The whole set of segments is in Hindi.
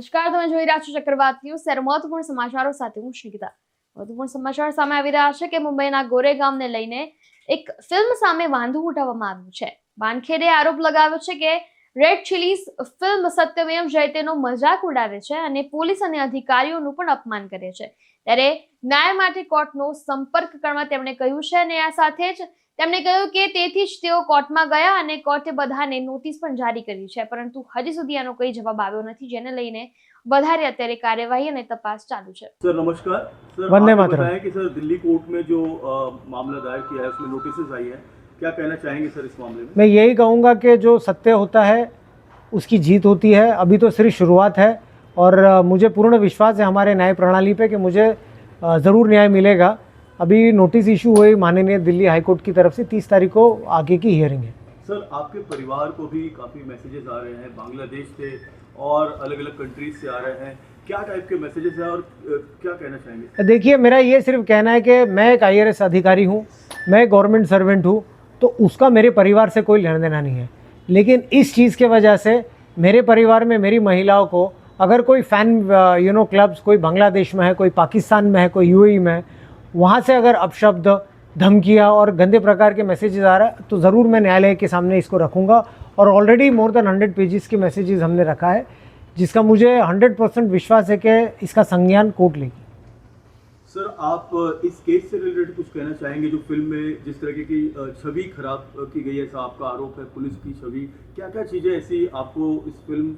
નમસ્કાર, તમે જોઈ રહ્યા છો ચક્રવાત ન્યૂઝ. ત્યારે મહત્વપૂર્ણ સમાચારો સાથે હું શીખતા મહત્વપૂર્ણ સમાચાર સામે આવી રહ્યા છે કે મુંબઈના ગોરેગામને લઈને એક ફિલ્મ સામે વાંધો ઉઠાવવામાં આવ્યું છે. વાનખેડે આરોપ લગાવ્યો છે કે રેડ ચિલીઝ ફિલ્મ સત્યમેવ જયતેનો મજાક ઉડાવે છે અને પોલીસ અને અધિકારીઓનું પણ અપમાન કરે છે. ત્યારે ન્યાય માટે કોર્ટનો સંપર્ક કરવા તેમણે કહ્યું છે અને આ સાથે જ તેમણે કહ્યું કે તેથી જ તેઓ કોર્ટમાં ગયા અને કોર્ટે બધાને નોટિસ પણ જારી કરી છે પરંતુ હજી સુધી આનો કોઈ જવાબ આવ્યો નથી જેને લઈને વધારે અત્યારે કાર્યવાહી અને તપાસ ચાલુ છે सर नमस्कार सर वंदे आपने मातरम। बताया कि सर दिल्ली कोर्ट में जो अ, मामला दायर किया है उसमें नोटिस आई है क्या कहना चाहेंगे सर इस मामले में मैं यही कहूँगा कि जो सत्य होता है उसकी जीत होती है अभी तो सिर्फ शुरुआत है और मुझे पूर्ण विश्वास है हमारे न्याय प्रणाली पे कि मुझे ज़रूर न्याय मिलेगा। अभी नोटिस इशू हुई माननीय दिल्ली हाई कोर्ट की तरफ़ से तीस तारीख को आगे की हियरिंग है। सर आपके परिवार को भी काफ़ी मैसेजेस आ रहे हैं बांग्लादेश से और अलग अलग कंट्रीज़ से आ रहे हैं। क्या टाइप के मैसेजेस हैं और क्या कहना चाहेंगे? देखिए मेरा ये सिर्फ़ कहना है कि मैं एक आईआरएस अधिकारी हूँ मैं गवर्नमेंट सर्वेंट हूँ तो उसका मेरे परिवार से कोई लेना देना नहीं है। लेकिन इस चीज़ के वजह से मेरे परिवार में मेरी महिलाओं को अगर कोई फ़ैन यू नो क्लब्स कोई बांग्लादेश में है, कोई पाकिस्तान में है, कोई यूएई में है, वहाँ से अगर अपशब्द, धमकियाँ और गंदे प्रकार के मैसेजेस आ रहा है तो ज़रूर मैं न्यायालय के सामने इसको रखूँगा। और already more than hundred pages के मैसेजेस हमने रखा है, जिसका मुझे हंड्रेड परसेंट विश्वास है कि इसका संज्ञान कोर्ट लेगी। सर, आप इस केस से रिलेटेड कुछ कहना चाहेंगे? जो फ़िल्म में जिस तरह की छवि खराब की गई है, ऐसा आपका आरोप है, पुलिस की छवि क्या क्या चीज़ें ऐसी आपको इस फ़िल्म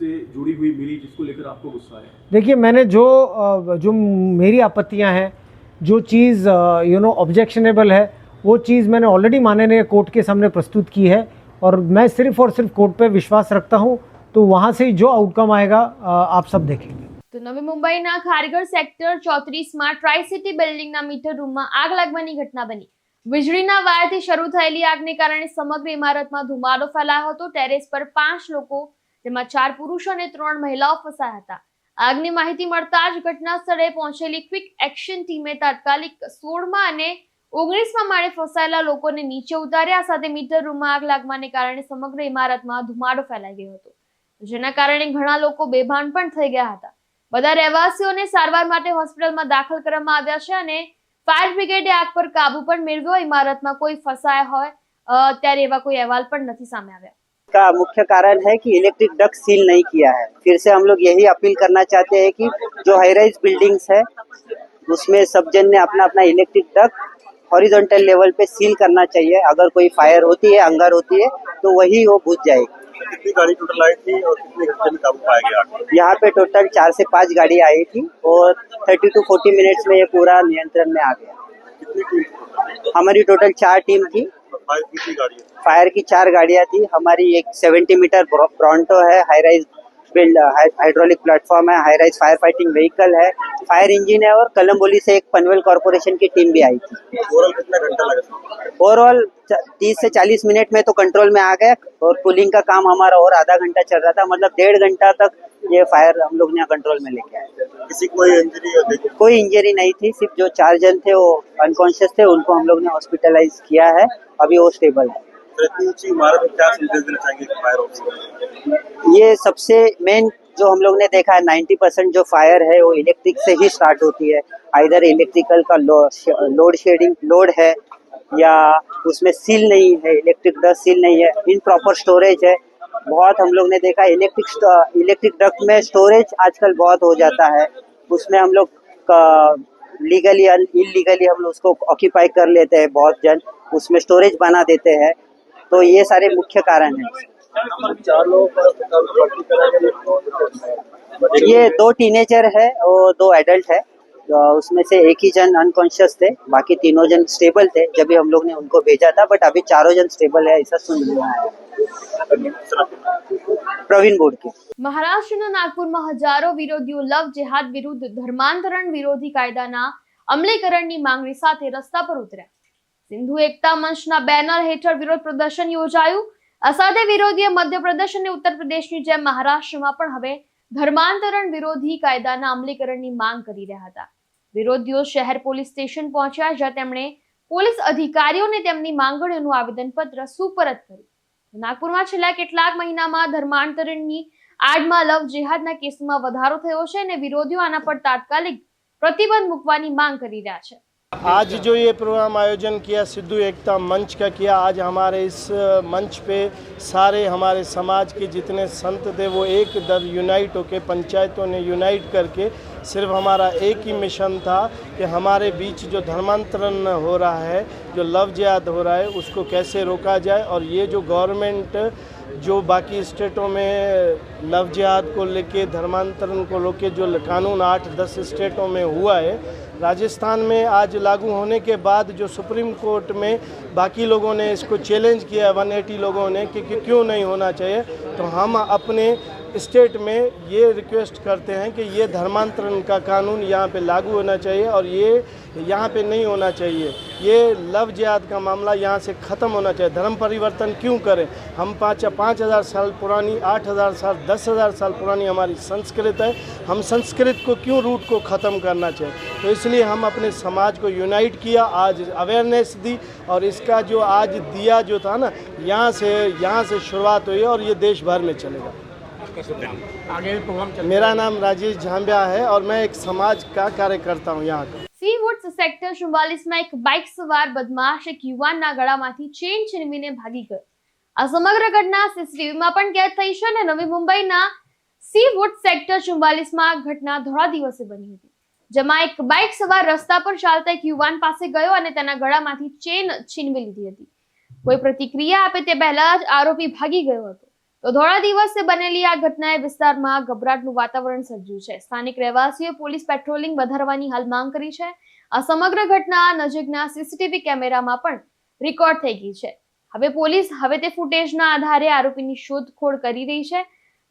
से जुड़ी हुई मिली जिसको लेकर आपको गुस्सा है देखिए मैंने जो अ, जो मेरी आपत्तियां हैं जो चीज़ यू नो ऑब्जेक्शनेबल है वो चीज़ मैंने ऑलरेडी माननीय कोर्ट के सामने प्रस्तुत की है और मैं सिर्फ और सिर्फ कोर्ट पे विश्वास रखता हूँ तो वहाँ से जो आउटकम आएगा अ, आप सब देखेंगे તો નવી મુંબઈના ખારગર સેક્ટર ચોત્રીસમાં ટ્રાય સિટી બિલ્ડિંગના મીટર રૂમમાં આગ લાગવાની ઘટના બની વીજળીના વાયરથી શરૂ થયેલી આગને કારણે સમગ્ર ઇમારતમાં ધુમાડો ફેલાયો હતો ટેરેસ પર પાંચ લોકો જેમાં ચાર પુરુષો અને ત્રણ મહિલાઓ ફસાયા હતા. આગની માહિતી મળતા જ ઘટના સ્થળે પહોંચેલી ક્વિક એક્શન ટીમે તાત્કાલિક સોળમાં અને ઓગણીસમાં માળે ફસાયેલા લોકોને નીચે ઉતાર્યા. સાથે મીટર રૂમમાં આગ લાગવાને કારણે સમગ્ર ઇમારતમાં ધુમાડો ફેલાઈ ગયો હતો. જેના કારણે ઘણા લોકો બેભાન પણ થઈ ગયા હતા. બધા રહેવાસીઓને સારવાર માટે હોસ્પિટલમાં દાખલ કરવામાં આવ્યા છે અને ફાયર બ્રિગેડે આગ પર કાબુ પણ મેળવ્યો. ઇમારતમાં કોઈ ફસાયા હોય ત્યારે એવા કોઈ અહેવાલ પણ નથી સામે આવ્યા. का मुख्य कारण है कि इलेक्ट्रिक डक्ट सील नहीं किया है। फिर से हम लोग यही अपील करना चाहते हैं कि जो हाई राइज बिल्डिंग्स है उसमें सब जन ने अपना अपना इलेक्ट्रिक डक्ट हॉरिजॉन्टल लेवल पे सील करना चाहिए। अगर कोई फायर होती है अंगार होती है तो वही वो बुझ जाएगी। कितनी गाड़ी टोटल आई थी और कितने घंटे में काबू पाया गया? यहाँ पे टोटल चार से पाँच गाड़ी आई थी और थर्टी टू फोर्टी मिनट्स में ये पूरा नियंत्रण में आ गया। हमारी टोटल चार टीम थी। फायर की चार गाड़ियाँ थी। हमारी एक 70 मीटर ब्रॉन्टो है high rise build hydraulic platform है high rise fire fighting vehicle है। फायर इंजन है और कलम्बोली से एक पनवेल कॉरपोरेशन की टीम भी आई थी। ओवरऑल कितना घंटा लगा? ओवरऑल तीस से चालीस मिनट में तो कंट्रोल में आ गया और कूलिंग का काम हमारा और आधा घंटा चल रहा था। मतलब डेढ़ घंटा तक ये फायर हम लोग ने कंट्रोल में लेके आए। किसी कोई इंजरी कोई इंजरी नहीं थी सिर्फ़ जो चार जन थे वो अनकॉन्शियस थे उनको हम लोग ने हॉस्पिटलाइज किया है। अभी वो स्टेबल है। ये सबसे मेन जो हम लोग ने देखा है 90 परसेंट जो फायर है वो इलेक्ट्रिक से ही स्टार्ट होती है। आइधर इलेक्ट्रिकल का लोड शेडिंग लोड है या उसमें सील नहीं है इलेक्ट्रिक डस्ट सील नहीं है इन प्रॉपर स्टोरेज है। बहुत हम लोग ने देखा इलेक्ट्रिक इलेक्ट्रिक डक्ट में स्टोरेज आजकल बहुत हो जाता है। उसमें हम लोग लीगली इलीगली हम लोग उसको ऑक्यूपाई कर लेते हैं बहुत जन उसमें स्टोरेज बना देते हैं तो ये सारे मुख्य कारण हैं चार लोगों पर भर्ती कराया गया ये दो टीनेजर है और दो एडल्ट है तो उसमें से एक ही जन अनकॉन्शियस थे बाकी तीनों जन स्टेबल थे जब भी हम लोग ने उनको भेजा था बट अभी चारों जन स्टेबल है ऐसा सुन लिया है प्रवीण बोर्ड के મહારાષ્ટ્રના નાગપુરમાં હજારો વિરોધીઓ લવ જેહાદ વિરુદ્ધ ધર્માંતરણ વિરોધી કાયદાના અમલીકરણની માંગણી સાથે રસ્તા પર ઉતર્યા. સિંધુ એકતા મંચના બેનર હેઠળ વિરોધ પ્રદર્શન યોજાયું. આ સાથે વિરોધીએ મધ્યપ્રદેશ અને ઉત્તર પ્રદેશની જેમ મહારાષ્ટ્રમાં પણ હવે ધર્માંતરણ વિરોધી કાયદાના અમલીકરણની માંગ કરી રહ્યા હતા. વિરોધીઓ શહેર પોલીસ સ્ટેશન પહોંચ્યા જ્યાં તેમણે પોલીસ અધિકારીઓને તેમની માંગણીઓનું આવેદનપત્ર સુપરત કર્યું. નાગપુરમાં છેલ્લા કેટલાક મહિનામાં ધર્માંતરણની આડમાં લવ જેહાદના કેસમાં વધારો થયો છે અને વિરોધીઓ આના પર તાત્કાલિક પ્રતિબંધ મૂકવાની માંગ કરી રહ્યા છે आज जो ये प्रोग्राम आयोजन किया सिद्धू एकता मंच का किया आज हमारे इस अ, मंच पे सारे हमारे समाज के जितने संत थे वो एक दर यूनाइट होके पंचायतों ने यूनाइट करके सिर्फ हमारा एक ही मिशन था कि हमारे बीच जो धर्मांतरण हो रहा है जो लव जिहाद हो रहा है उसको कैसे रोका जाए और ये जो गवर्नमेंट जो बाकी स्टेटों में लव जिहाद को लेके धर्मांतरण को लेके जो कानून आठ दस स्टेटों में हुआ है राजस्थान में आज लागू होने के बाद जो सुप्रीम कोर्ट में बाकी लोगों ने इसको चैलेंज किया है 180 लोगों ने कि, कि क्यों नहीं होना चाहिए तो हम अपने स्टेट में ये रिक्वेस्ट करते हैं कि ये धर्मांतरण का कानून यहाँ पे लागू होना चाहिए और ये यहाँ पे नहीं होना चाहिए। ये लव जिहाद का मामला यहाँ से ख़त्म होना चाहिए। धर्म परिवर्तन क्यों करें? हम पाँच पाँच हज़ार साल पुरानी, आठ हज़ार साल, दस हज़ार साल पुरानी हमारी संस्कृत है। हम संस्कृत को क्यों रूट को ख़त्म करना चाहिए? तो इसलिए हम अपने समाज को यूनाइट किया, आज अवेयरनेस दी और इसका जो आज दिया जो था ना, यहाँ से यहाँ से शुरुआत हुई और ये देश भर में चलेगा। मेरा नाम राजेश झांबिया है और मैं एक समाज का कार्यकर्ता हूँ यहाँ का સી વુડ્સ સેક્ટર ચુમ્બાલીસમાં એક બાઇક સવાર બદમાશ એક યુવાનના ગળામાંથી ચેન છીનવીને ભાગી ગયો આ સમગ્ર ઘટના સીસીટીવીમાં પણ કેદ થઈ છે અને નવી મુંબઈના સી વુડ સેક્ટર ચુમ્બાલીસમાં ઘટના ધોળા દિવસે બની હતી જેમાં એક બાઇક સવાર રસ્તા પર ચાલતા એક યુવાન પાસે ગયો અને તેના ગળામાંથી ચેન છીનવી લીધી હતી કોઈ પ્રતિક્રિયા આપે તે પહેલા જ આરોપી ભાગી ગયો હતો તો ધોળા દિવસે બનેલી આ ઘટનાએ વિસ્તારમાં ગભરાટનું વાતાવરણ સર્જ્યું છે. સ્થાનિક રહેવાસીઓ પોલીસ પેટ્રોલિંગ વધારવાની હાલ માંગ કરી છે. આ સમગ્ર ઘટના નજીકના સીસીટીવી કેમેરામાં પણ રેકોર્ડ થઈ ગઈ છે. હવે પોલીસ હવે તે ફૂટેજના આધારે આરોપીની શોધખોળ કરી રહી છે.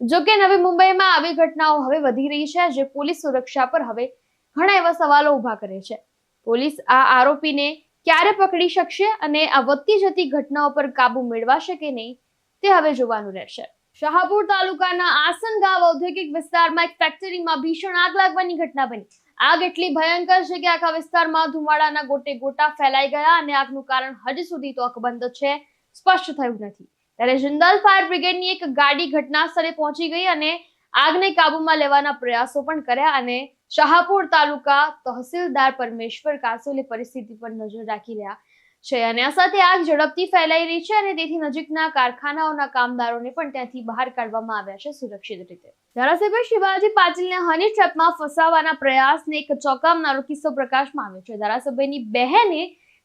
જો કે નવી મુંબઈમાં આવી ઘટનાઓ હવે વધી રહી છે, જે પોલીસ સુરક્ષા પર હવે ઘણા એવા સવાલો ઊભા કરે છે. પોલીસ આ આરોપીને ક્યારે પકડી શકશે અને આ વધતી જતી ઘટનાઓ પર કાબુ મેળવાશે કે નહીં તે હવે જોવાનું રહેશે. શાહપુર તાલુકાના આસન ગાંવ ઔદ્યોગિક વિસ્તારમાં એક ફેક્ટરીમાં ભીષણ આગ લાગવાની ઘટના બની. આગ એટલી ભયંકર છે કે આખા વિસ્તારમાં ધુમાડાના ગોટે ગોટા ફેલાઈ ગયા અને આગનું કારણ હજી સુધી તો અકબંધ છે. સ્પષ્ટ થયું નથી. ત્યારે જિંદલ ફાયર બ્રિગેડની એક ગાડી ઘટના સ્થળે પહોંચી ગઈ અને આગને કાબૂમાં લેવાના પ્રયાસો પણ કર્યા અને શાહપુર તાલુકા તહસીલદાર પરમેશ્વર કાસોલે પરિસ્થિતિ પર નજર રાખી રહ્યા. છે અને આ સાથે આગ ઝડપથી ફેલાઈ રહી છે અને તેથી નજીકના કારખાનાઓના કામદારોને પણ ત્યાંથી બહાર કાઢવામાં આવ્યા છે સુરક્ષિત રીતે. ધારાસભ્ય શિવાજી પાટીલને હની ટ્રેપમાં ફસાવવાના પ્રયાસને એક ચોંકાવનારો કિસ્સો પ્રકાશમાં આવ્યો છે. ધારાસભ્યની બહેને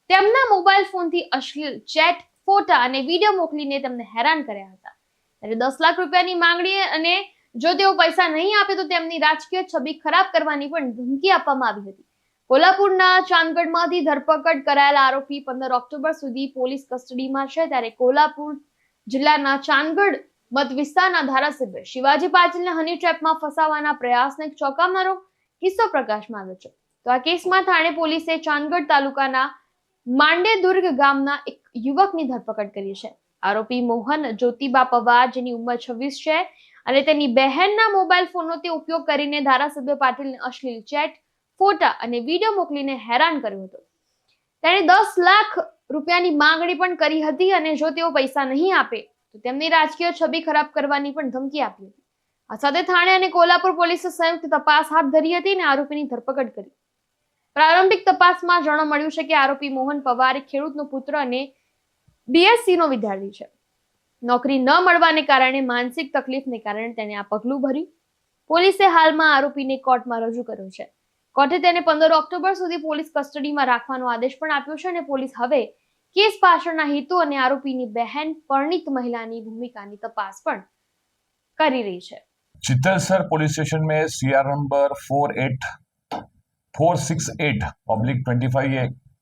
તેમના મોબાઈલ ફોનથી અશ્લીલ ચેટ, ફોટા અને વીડિયો મોકલીને તેમને હેરાન કર્યા હતા. ત્યારે દસ લાખ રૂપિયાની માંગણી અને જો તેઓ પૈસા નહીં આપે તો તેમની રાજકીય છબી ખરાબ કરવાની પણ ધમકી આપવામાં આવી હતી. કોલ્હાપુરના ચાંદગઢમાંથી ધરપકડ કરાયેલા આરોપી પંદર ઓક્ટોબર સુધી પોલીસ કસ્ટડીમાં છે ત્યારે કોલ્હાપુર જિલ્લાના ચાંદગઢ મત વિસ્તારના ધારાસભ્ય શિવાજી પાટીલને હની ટ્રેપમાં ફસાવવાના પ્રયાસને ચોંકાવનારો કિસ્સો પ્રકાશમાં આવ્યો છે. તો આ કેસમાં થાણે પોલીસે ચાંદગઢ તાલુકાના માંડેદુર્ગ ગામના એક યુવકની ધરપકડ કરી છે. આરોપી મોહન જ્યોતિબા પવાર, જેની ઉંમર છવ્વીસ છે, અને તેની બહેનના મોબાઈલ ફોનનો તે ઉપયોગ કરીને ધારાસભ્ય પાટીલને અશ્લીલ ચેટ ફોટા અને વીડિયો મોકલીને હેરાન કર્યો હતો. તેણે દસ લાખ રૂપિયાની માંગણી પણ કરી હતી અને જો તેઓ પૈસા નહીં આપે, તો તેમની રાજકીય છબી ખરાબ કરવાની પણ ધમકી આપી હતી. આ સાથે થાણે અને કોલ્હાપુર પોલીસે સંયુક્ત તપાસ હાથ ધરી હતી અને આરોપીની ધરપકડ કરી. પ્રારંભિક તપાસમાં જાણવા મળ્યું છે કે આરોપી મોહન પવાર ખેડૂતનો પુત્ર અને બીએસસી નો વિદ્યાર્થી છે. નોકરી ન મળવાને કારણે માનસિક તકલીફને કારણે તેણે આ પગલું ભર્યું. પોલીસે હાલમાં આરોપીને કોર્ટમાં રજૂ કર્યો છે. કોર્ટે તેને પંદર ઓક્ટોબર સુધી પોલીસ કસ્ટડીમાં રાખવાનો આદેશ પણ આપ્યો છે અને પોલીસ હવે કેસ પાછળના હેતુ અને આરોપીની બહેન પરણિત મહિલાની ભૂમિકાની તપાસ પણ કરી રહી છે. चित्तलसर पुलिस स्टेशन में CR number four eight four six eight public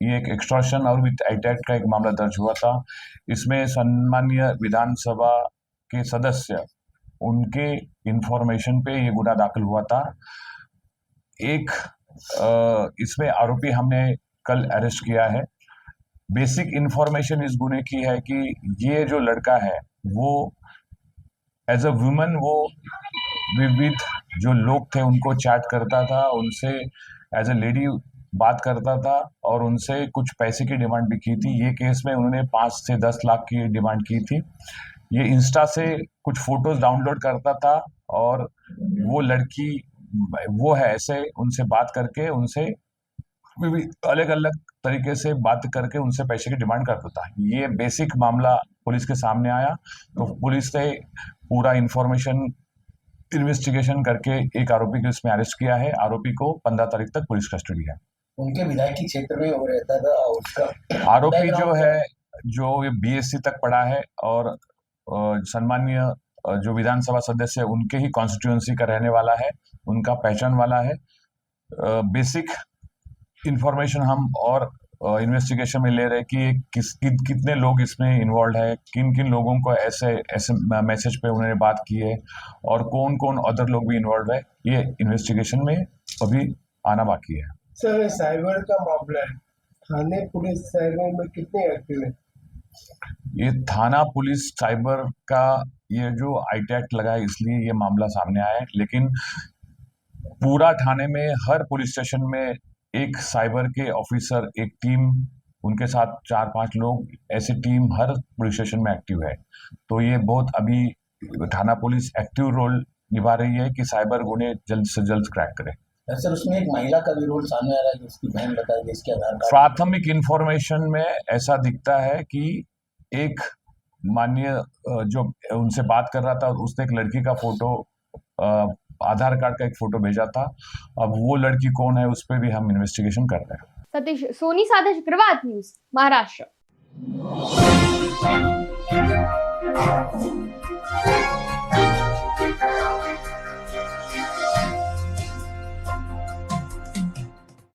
ये एक एक्सट्रॉशन और विद अटैक का एक मामला दर्ज हुआ था इसमें सम्मान्य विधानसभा के सदस्य उनके इंफॉर्मेशन पे ये गुना दाखिल हुआ था एक इसमें आरोपी हमने कल अरेस्ट किया है। बेसिक इंफॉर्मेशन इस गुने की है कि ये जो लड़का है, वो एज अ वुमन वो विविध जो लोग थे, उनको चैट करता था, उनसे एज अ लेडी बात करता था और उनसे कुछ पैसे की डिमांड भी की थी। ये केस में उन्होंने पाँच से दस लाख की डिमांड की थी। ये इंस्टा से कुछ फ़ोटोज़ डाउनलोड करता था और वो लड़की वो है ऐसे उनसे बात करके उनसे अलग अलग तरीके से बात करके उनसे पैसे की डिमांड करता था ये बेसिक मामला पुलिस के सामने आया तो पुलिस ने पूरा इंफॉर्मेशन इन्वेस्टिगेशन करके एक आरोपी को इसमें अरेस्ट किया है। आरोपी को पंद्रह तारीख तक पुलिस कस्टडी है। उनके विधायकी क्षेत्र में वो रहता था उसका आरोपी जो है जो ये बीएससी तक पढ़ा है और सम्मानीय जो विधानसभा सदस्य है उनके ही कॉन्स्टिट्यूएंसी का रहने वाला है उनका पहचान वाला है। बेसिक इंफॉर्मेशन हम और इन्वेस्टिगेशन में ले रहे हैं कि किस कि, कितने लोग इसमें इन्वॉल्व है किन किन लोगों को ऐसे ऐसे मैसेज पे उन्होंने बात की है और कौन कौन अदर लोग भी इन्वॉल्व है ये इन्वेस्टिगेशन में अभी आना बाकी है। सर साइबर का मामला है। थाने पुलिस साइबर में कितने एक्टिव है? ये थाना पुलिस साइबर का ये जो आईटैक लगा है, इसलिए ये मामला सामने आया है। लेकिन पूरा थाने में, हर पुलिस स्टेशन में एक साइबर के ऑफिसर, एक टीम, उनके साथ चार पाँच लोग, ऐसी टीम हर पुलिस स्टेशन में एक्टिव है। तो ये बहुत अभी थाना पुलिस एक्टिव रोल निभा रही है कि साइबर गुने जल्द से जल्द क्रैक करे। प्राथमिक इंफॉर्मेशन में ऐसा दिखता है कि एक माननीय जो उनसे बात कर रहा था उसने एक लड़की का फ़ोटो आधार कार्ड का एक फ़ोटो भेजा था। अब वो लड़की कौन है उस पर भी हम इन्वेस्टिगेशन कर रहे हैं। सतीश सोनी साधा चक्रवात न्यूज़ महाराष्ट्र।